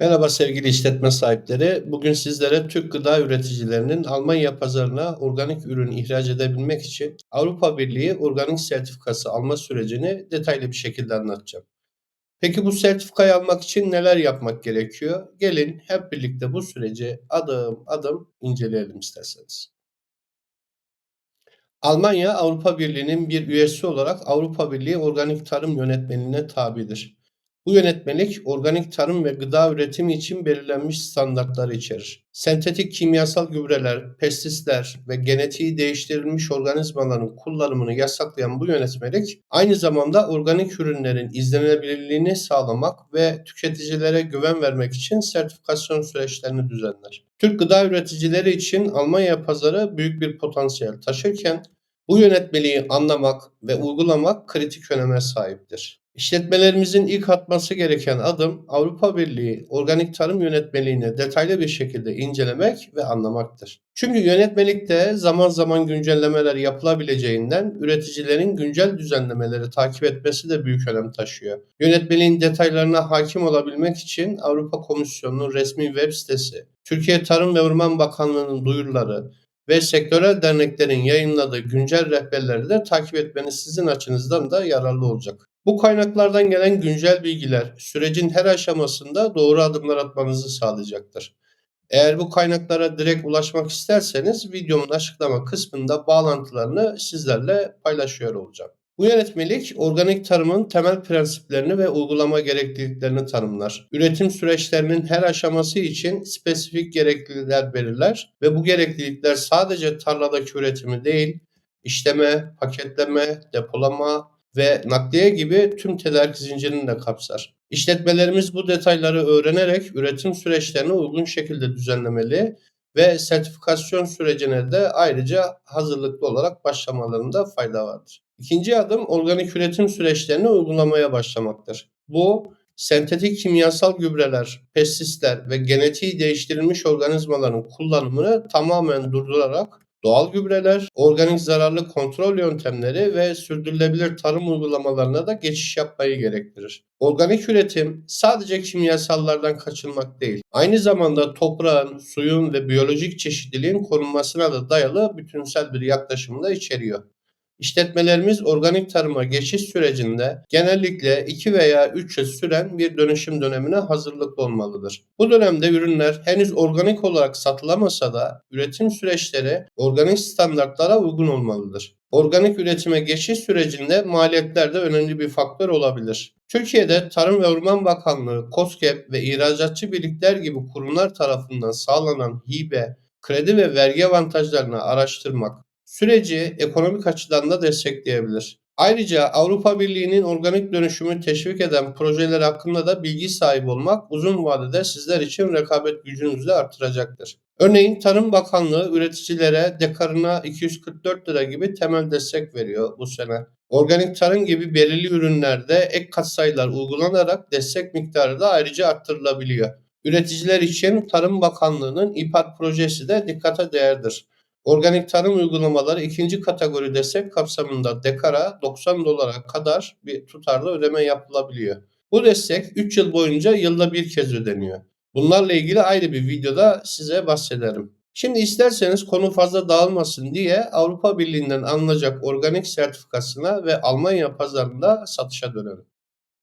Merhaba sevgili işletme sahipleri. Bugün sizlere Türk gıda üreticilerinin Almanya pazarına organik ürün ihraç edebilmek için Avrupa Birliği organik sertifikası alma sürecini detaylı bir şekilde anlatacağım. Peki bu sertifikayı almak için neler yapmak gerekiyor? Gelin hep birlikte bu süreci adım adım inceleyelim isterseniz. Almanya Avrupa Birliği'nin bir üyesi olarak Avrupa Birliği Organik Tarım Yönetmeliğine tabidir. Bu yönetmelik organik tarım ve gıda üretimi için belirlenmiş standartları içerir. Sentetik kimyasal gübreler, pestisler ve genetiği değiştirilmiş organizmaların kullanımını yasaklayan bu yönetmelik aynı zamanda organik ürünlerin izlenebilirliğini sağlamak ve tüketicilere güven vermek için sertifikasyon süreçlerini düzenler. Türk gıda üreticileri için Almanya pazarı büyük bir potansiyel taşırken bu yönetmeliği anlamak ve uygulamak kritik öneme sahiptir. İşletmelerimizin ilk atması gereken adım Avrupa Birliği Organik Tarım Yönetmeliğini detaylı bir şekilde incelemek ve anlamaktır. Çünkü yönetmelikte zaman zaman güncellemeler yapılabileceğinden üreticilerin güncel düzenlemeleri takip etmesi de büyük önem taşıyor. Yönetmeliğin detaylarına hakim olabilmek için Avrupa Komisyonu'nun resmi web sitesi, Türkiye Tarım ve Orman Bakanlığı'nın duyuruları, ve sektörel derneklerin yayınladığı güncel rehberleri de takip etmeniz sizin açınızdan da yararlı olacak. Bu kaynaklardan gelen güncel bilgiler sürecin her aşamasında doğru adımlar atmanızı sağlayacaktır. Eğer bu kaynaklara direkt ulaşmak isterseniz videomun açıklama kısmında bağlantılarını sizlerle paylaşıyor olacağım. Bu yönetmelik organik tarımın temel prensiplerini ve uygulama gerekliliklerini tanımlar. Üretim süreçlerinin her aşaması için spesifik gereklilikler belirler ve bu gereklilikler sadece tarladaki üretimi değil, işleme, paketleme, depolama ve nakliye gibi tüm tedarik zincirini de kapsar. İşletmelerimiz bu detayları öğrenerek üretim süreçlerini uygun şekilde düzenlemeli ve sertifikasyon sürecine de ayrıca hazırlıklı olarak başlamalarında fayda vardır. İkinci adım organik üretim süreçlerini uygulamaya başlamaktır. Bu sentetik kimyasal gübreler, pestisler ve genetiği değiştirilmiş organizmaların kullanımını tamamen durdurarak doğal gübreler, organik zararlı kontrol yöntemleri ve sürdürülebilir tarım uygulamalarına da geçiş yapmayı gerektirir. Organik üretim sadece kimyasallardan kaçınmak değil, aynı zamanda toprağın, suyun ve biyolojik çeşitliliğin korunmasına da dayalı bütünsel bir yaklaşımı da içeriyor. İşletmelerimiz organik tarıma geçiş sürecinde genellikle 2 veya 3 yıl süren bir dönüşüm dönemine hazırlıklı olmalıdır. Bu dönemde ürünler henüz organik olarak satılamasa da üretim süreçleri organik standartlara uygun olmalıdır. Organik üretime geçiş sürecinde maliyetler de önemli bir faktör olabilir. Türkiye'de Tarım ve Orman Bakanlığı, KOSGEB ve ihracatçı birlikler gibi kurumlar tarafından sağlanan hibe, kredi ve vergi avantajlarını araştırmak, süreci ekonomik açıdan da destekleyebilir. Ayrıca Avrupa Birliği'nin organik dönüşümü teşvik eden projeler hakkında da bilgi sahibi olmak uzun vadede sizler için rekabet gücünüzü artıracaktır. Örneğin Tarım Bakanlığı üreticilere dekarına 244 lira gibi temel destek veriyor bu sene. Organik tarım gibi belirli ürünlerde ek katsayılar uygulanarak destek miktarı da ayrıca arttırılabiliyor. Üreticiler için Tarım Bakanlığı'nın İPAR projesi de dikkate değerdir. Organik tarım uygulamaları ikinci kategori destek kapsamında dekara 90 dolara kadar bir tutarlı ödeme yapılabiliyor. Bu destek 3 yıl boyunca yılda bir kez ödeniyor. Bunlarla ilgili ayrı bir videoda size bahsederim. Şimdi isterseniz konu fazla dağılmasın diye Avrupa Birliği'nden alınacak organik sertifikasına ve Almanya pazarında satışa dönelim.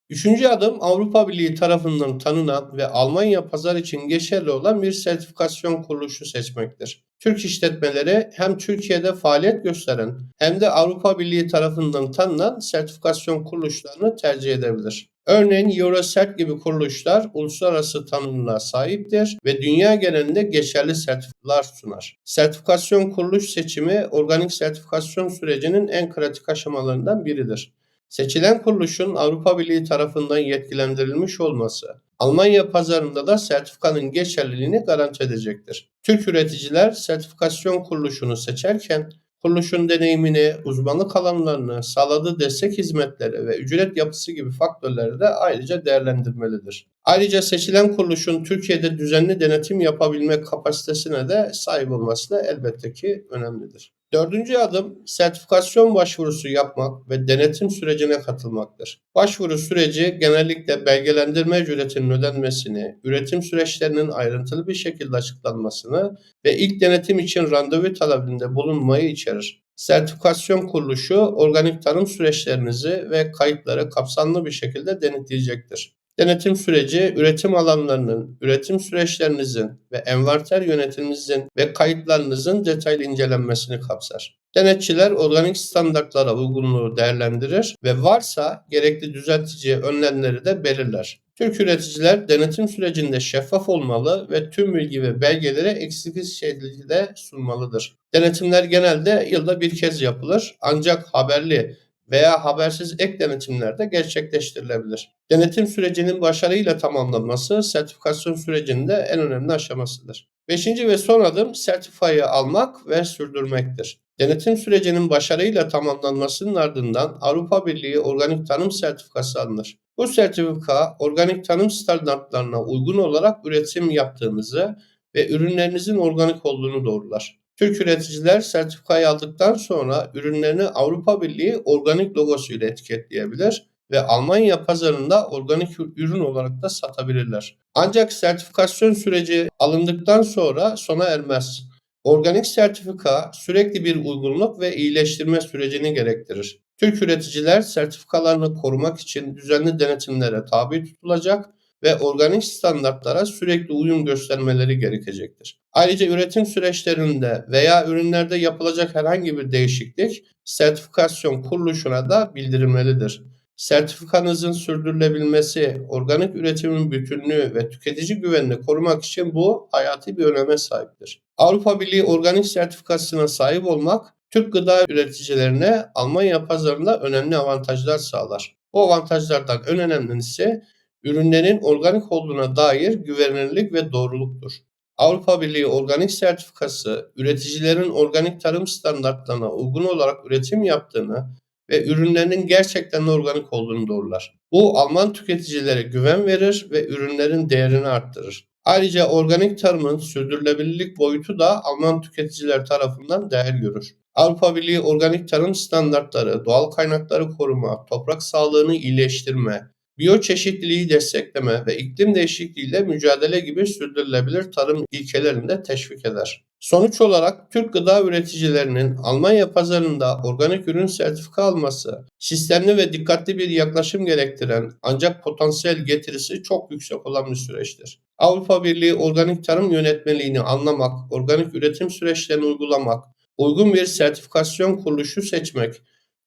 Üçüncü adım Avrupa Birliği tarafından tanınan ve Almanya pazar için geçerli olan bir sertifikasyon kuruluşu seçmektir. Türk işletmeleri hem Türkiye'de faaliyet gösteren hem de Avrupa Birliği tarafından tanınan sertifikasyon kuruluşlarını tercih edebilir. Örneğin Eurocert gibi kuruluşlar uluslararası tanınırlığa sahiptir ve dünya genelinde geçerli sertifikalar sunar. Sertifikasyon kuruluş seçimi organik sertifikasyon sürecinin en kritik aşamalarından biridir. Seçilen kuruluşun Avrupa Birliği tarafından yetkilendirilmiş olması, Almanya pazarında da sertifikanın geçerliliğini garanti edecektir. Türk üreticiler sertifikasyon kuruluşunu seçerken kuruluşun deneyimini, uzmanlık alanlarını, sağladığı destek hizmetleri ve ücret yapısı gibi faktörleri de ayrıca değerlendirmelidir. Ayrıca seçilen kuruluşun Türkiye'de düzenli denetim yapabilme kapasitesine de sahip olması da elbette ki önemlidir. Dördüncü adım sertifikasyon başvurusu yapmak ve denetim sürecine katılmaktır. Başvuru süreci genellikle belgelendirme ücretinin ödenmesini, üretim süreçlerinin ayrıntılı bir şekilde açıklanmasını ve ilk denetim için randevu talebinde bulunmayı içerir. Sertifikasyon kuruluşu organik tarım süreçlerinizi ve kayıtları kapsamlı bir şekilde denetleyecektir. Denetim süreci üretim alanlarının, üretim süreçlerinizin ve envanter yönetiminizin ve kayıtlarınızın detaylı incelenmesini kapsar. Denetçiler organik standartlara uygunluğu değerlendirir ve varsa gerekli düzeltici önlemleri de belirler. Türk üreticiler denetim sürecinde şeffaf olmalı ve tüm bilgi ve belgeleri eksiksiz şekilde sunmalıdır. Denetimler genelde yılda bir kez yapılır ancak haberli veya habersiz ek denetimler de gerçekleştirilebilir. Denetim sürecinin başarıyla tamamlanması sertifikasyon sürecinde en önemli aşamasıdır. Beşinci ve son adım sertifikayı almak ve sürdürmektir. Denetim sürecinin başarıyla tamamlanmasının ardından Avrupa Birliği Organik Tarım Sertifikası alınır. Bu sertifika organik tarım standartlarına uygun olarak üretim yaptığınızı ve ürünlerinizin organik olduğunu doğrular. Türk üreticiler sertifikayı aldıktan sonra ürünlerini Avrupa Birliği organik logosu ile etiketleyebilir ve Almanya pazarında organik ürün olarak da satabilirler. Ancak sertifikasyon süreci alındıktan sonra sona ermez. Organik sertifika sürekli bir uygunluk ve iyileştirme sürecini gerektirir. Türk üreticiler sertifikalarını korumak için düzenli denetimlere tabi tutulacak ve organik standartlara sürekli uyum göstermeleri gerekecektir. Ayrıca üretim süreçlerinde veya ürünlerde yapılacak herhangi bir değişiklik sertifikasyon kuruluşuna da bildirilmelidir. Sertifikanızın sürdürülebilmesi, organik üretimin bütünlüğü ve tüketici güvenini korumak için bu hayati bir öneme sahiptir. Avrupa Birliği organik sertifikasına sahip olmak Türk gıda üreticilerine Almanya pazarında önemli avantajlar sağlar. Bu avantajlardan en önemlisi ürünlerin organik olduğuna dair güvenilirlik ve doğruluktur. Avrupa Birliği organik sertifikası üreticilerin organik tarım standartlarına uygun olarak üretim yaptığını ve ürünlerinin gerçekten organik olduğunu doğrular. Bu Alman tüketicilere güven verir ve ürünlerin değerini arttırır. Ayrıca organik tarımın sürdürülebilirlik boyutu da Alman tüketiciler tarafından değer görür. Avrupa Birliği organik tarım standartları, doğal kaynakları koruma, toprak sağlığını iyileştirme, biyoçeşitliliği destekleme ve iklim değişikliğiyle mücadele gibi sürdürülebilir tarım ilkelerini de teşvik eder. Sonuç olarak Türk gıda üreticilerinin Almanya pazarında organik ürün sertifika alması, sistemli ve dikkatli bir yaklaşım gerektiren ancak potansiyel getirisi çok yüksek olan bir süreçtir. Avrupa Birliği organik tarım yönetmeliğini anlamak, organik üretim süreçlerini uygulamak, uygun bir sertifikasyon kuruluşu seçmek,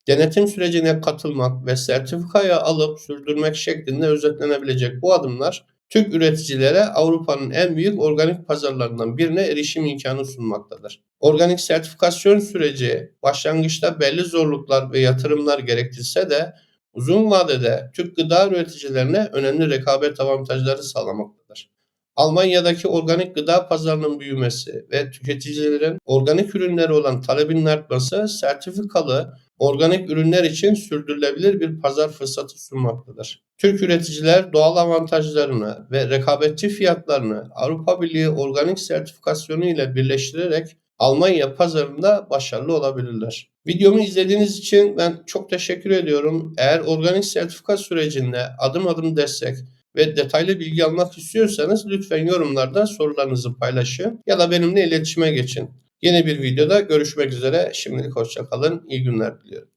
denetim sürecine katılmak ve sertifikayı alıp sürdürmek şeklinde özetlenebilecek bu adımlar Türk üreticilere Avrupa'nın en büyük organik pazarlarından birine erişim imkanı sunmaktadır. Organik sertifikasyon süreci başlangıçta belli zorluklar ve yatırımlar gerektirse de uzun vadede Türk gıda üreticilerine önemli rekabet avantajları sağlamaktadır. Almanya'daki organik gıda pazarının büyümesi ve tüketicilerin organik ürünleri olan talebinin artması sertifikalı organik ürünler için sürdürülebilir bir pazar fırsatı sunmaktadır. Türk üreticiler doğal avantajlarını ve rekabetçi fiyatlarını Avrupa Birliği organik sertifikasyonu ile birleştirerek Almanya pazarında başarılı olabilirler. Videomu izlediğiniz için ben çok teşekkür ediyorum. Eğer organik sertifika sürecinde adım adım destek ve detaylı bilgi almak istiyorsanız lütfen yorumlarda sorularınızı paylaşın ya da benimle iletişime geçin. Yeni bir videoda görüşmek üzere. Şimdilik hoşçakalın. İyi günler diliyorum.